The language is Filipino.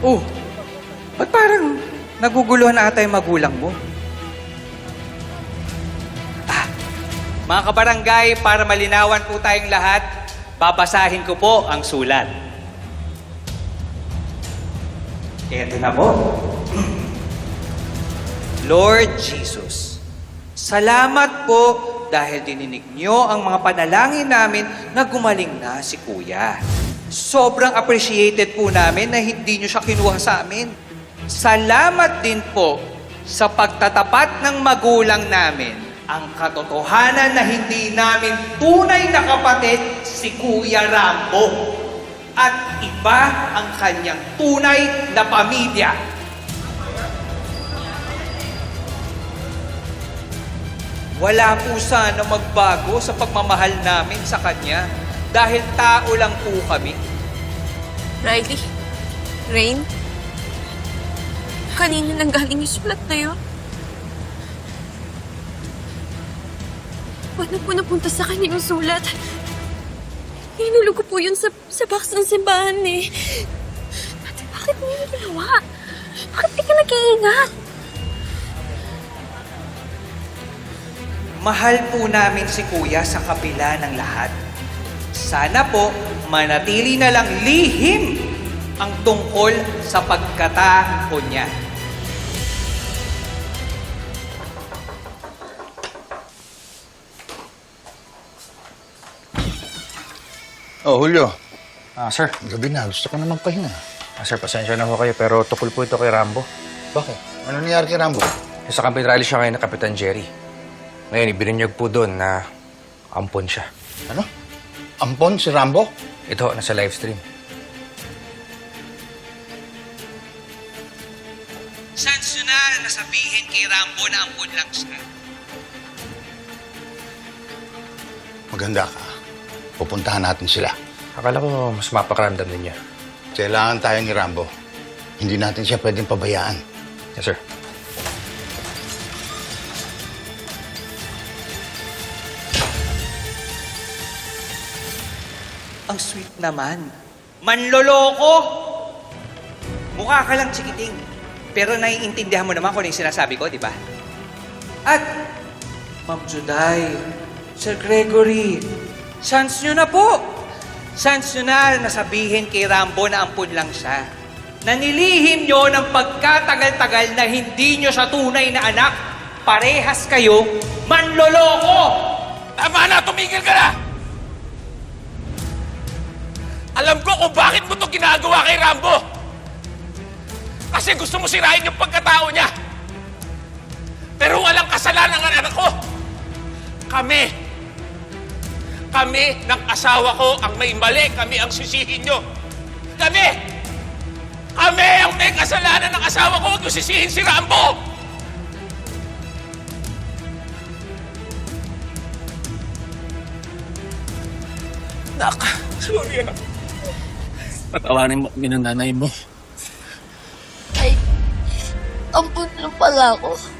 Oh, ba't parang naguguluhan na ata yung magulang mo? Ah, mga kabarangay, para malinawan po tayong lahat, babasahin ko po ang sulat. Eto na po. Lord Jesus, salamat po dahil dininig niyo ang mga panalangin namin na gumaling na si Kuya. Sobrang appreciated po namin na hindi niyo siya kinuha sa amin. Salamat din po sa pagtatapat ng magulang namin ang katotohanan na hindi namin tunay na kapatid si Kuya Rambo at iba ang kanyang tunay na pamilya. Wala po sana magbago sa pagmamahal namin sa kanya dahil tao lang po kami. Riley? Rain? Kanina lang galing yung sulat na yun. Paano po napunta sa kanya yung sulat? Hinulog ko po yun sa, sa box ng simbahan eh. Ate, bakit mo yun ginawa? Bakit di ka nag-iingat? Mahal po namin si Kuya sa kabila ng lahat. Sana po manatili na lang lihim ang tungkol sa pagkatao niya. Oh, Julio. Ah, sir. Gabi na. Gusto ko na magpahinga. Ah, sir, pasensya na ho kayo, pero tukol po ito kay Rambo. Bakit? Ano nangyari kay Rambo? Sa Camp Rally siya ngayon na Kapitan Jerry. Ngayon, ibininyag po doon na ampon siya. Ano? Ampon si Rambo? Ito, nasa live stream. Saan na nasabihin kay Rambo na ampun lang siya? Maganda ka. Pupuntahan natin sila. Akala ko mas mapakaramdam ninyo. Kailangan tayo ni Rambo. Hindi natin siya pwedeng pabayaan. Yes, sir. Ang sweet naman. Manloloko! Mukha ka lang chikiting. Pero naiintindihan mo naman kung ano yung sinasabi ko, di ba? At, Ma'am Juday, Sir Gregory, chance nyo na po. Chance nyo na nasabihin kay Rambo na ampun lang siya. Nanilihim nyo ng pagkatagal-tagal na hindi nyo siya tunay na anak. Parehas kayo, manloloko! Tama na! Tumigil ka na! Alam ko kung bakit mo to ginagawa kay Rambo. Kasi gusto mo sirain yung pagkatao niya. Pero walang kasalanan ang anak ko. Kami. Kami ng asawa ko ang may mali. Kami ang sisihin nyo. Kami! Kami ang may kasalanan ng asawa ko. Huwag sisihin si Rambo! Nak, sorry anak. Patawarin mo kami ng nanay mo. Ay, ampun lang pala ako.